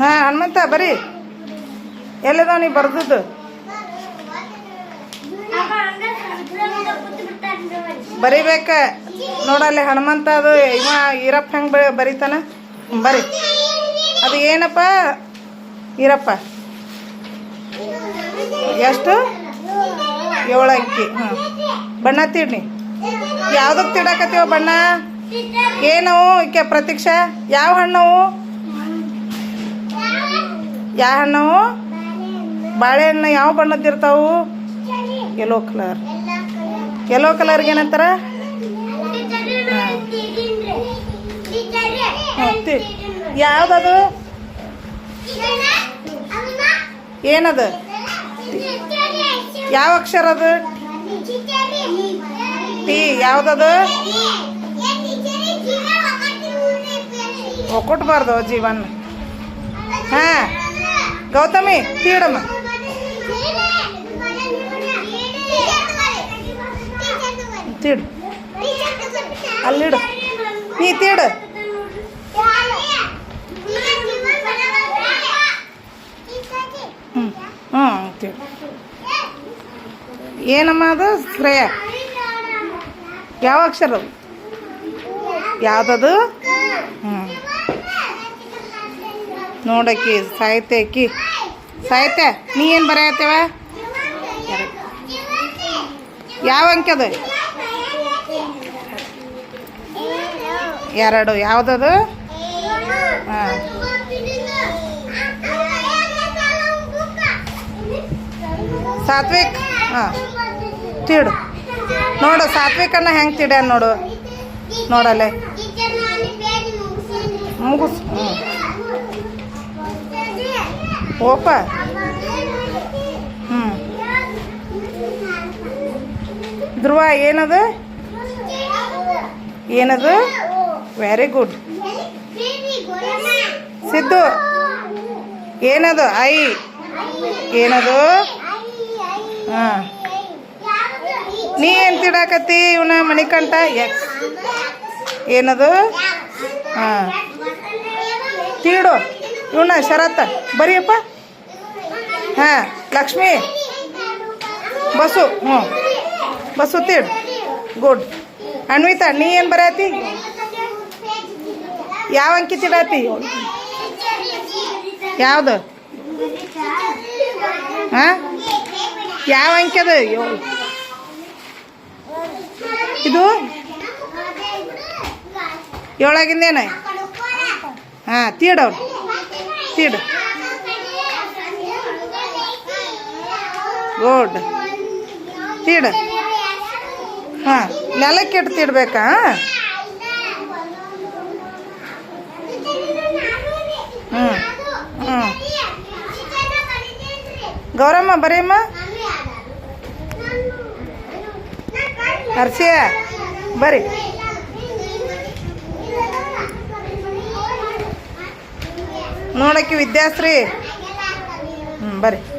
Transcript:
ಹಾಂ, ಹನುಮಂತ, ಬರಿ. ಎಲ್ಲದ ನೀ ಬರ್ದದ್ದು? ಬರಿಬೇಕ. ನೋಡಲ್ಲಿ ಹನುಮಂತ ಅದು, ಇವ ಈರಪ್ಪ ಹೆಂಗೆ ಬರೀತಾನ? ಬರಿ. ಅದು ಏನಪ್ಪ? ಈರಪ್ಪ. ಎಷ್ಟು? ಏಳು ಅಂಕಿ. ಹ್ಞೂ ಬಣ್ಣ ತಿಡ್ನಿ ಯಾವ್ದಕ್ಕೆ ತಿಡಕತ್ತೀವ ಬಣ್ಣ? ಏನವು? ಈಕೆ ಪ್ರತೀಕ್ಷಾ ಯಾವ ಹಣ್ಣವು? ಯಾವ ಹಣ್ಣವು ಬಾಳೆಹಣ್ಣು ಯಾವ ಬಣ್ಣದ್ದಿರ್ತಾವು ಯೆಲ್ಲೋ ಕಲರ್ ಯೆಲ್ಲೋ ಕಲರ್ಗೆ ಏನಂತಾರ? ಯಾವ್ದದು? ಏನದು? ಯಾವ ಅಕ್ಷರ ಅದು ಟಿ ಯಾವ್ದದು? ಒಕ್ಕಟ್ಬಾರ್ದು ಜೀವನ್. ಹಾ. ಗೌತಮಿ ತೀಡಮ್ಮ ತೀಡು ಅಲ್ಲಿಡು ನೀ ತೀಡು ಹ್ಞೂ ಹ್ಞೂ ತೀಡು ಏನಮ್ಮ ಅದು ಶ್ರೇಯ ಯಾವ ಅಕ್ಷರ ಅದು ಯಾವ್ದದು ಹ್ಞೂ ನೋಡಕ್ಕಿ ಸಾಯ್ತೆ ಅಕ್ಕಿ. ಸಾಯ್ತೆ ನೀ ಏನು ಬರೆಯತ್ತೇವ? ಯಾವ ಅಂಕೆ ಅದು? ಎರಡು. ಯಾವುದದು? ಹಾಂ. ಸಾತ್ವಿಕ್, ಹಾಂ. ತಿಡು. ನೋಡು ಸಾತ್ವಿಕ್ ಅನ್ನ ಹೆಂಗೆ ತಿಡ್ಯಾನ ನೋಡು. ನೋಡಲ್ಲೇ. ಮುಗಿಸ್ ಹ್ಞೂ ಓಪ ಹ್ಞೂ ಧ್ರುವ ಏನದು? ಏನದು? ವೆರಿ ಗುಡ್ ಸಿದ್ದು ಏನದು? ಐ. ಏನದು? ಹಾಂ. ನೀ ಏನು ತಿಡಾಕತ್ತಿ? ಇವನ ಮಣಿಕಂಠ? ಎಕ್ಸ್ ಏನದು? ಹಾಂ. ತೀಡು ಇವನ ಶರತ್ತ ಬರೀಯಪ್ಪ. ಹಾಂ, ಲಕ್ಷ್ಮಿ. ಬಸ್ಸು ಹ್ಞೂ. ಬಸ್ಸು ತೀಡು ಗುಡ್. ಅನ್ವಿತಾ, ನೀ ಏನು ಬರತಿ? ಯಾವ ಅಂಕಿ ತಿಡಾತಿ ಯಾವುದು? ಹಾಂ? ಯಾವ ಅಂಕಿ ಅದು? ಇದು? ಏಳಾಗಿಂದೇನ? ಹಾಂ, ತೀಡವ್ರು. ತೀಡು ಗುಡ್ ತಿಡು ಹಾಂ ನೆಲಕ್ಕೆ ಇಟ್ಟು ತಿಡ್ಬೇಕಾ ಹ್ಞೂ ಹ್ಞೂ ಗೌರಮ್ಮ ಬರೀಮ್ಮ. ಹರ್ಷಿಯ ಬರ್ರಿ ನೋಡಕ್ಕೆ ವಿದ್ಯಾಶ್ರೀ. ಹ್ಞೂ ಬರ್ರಿ.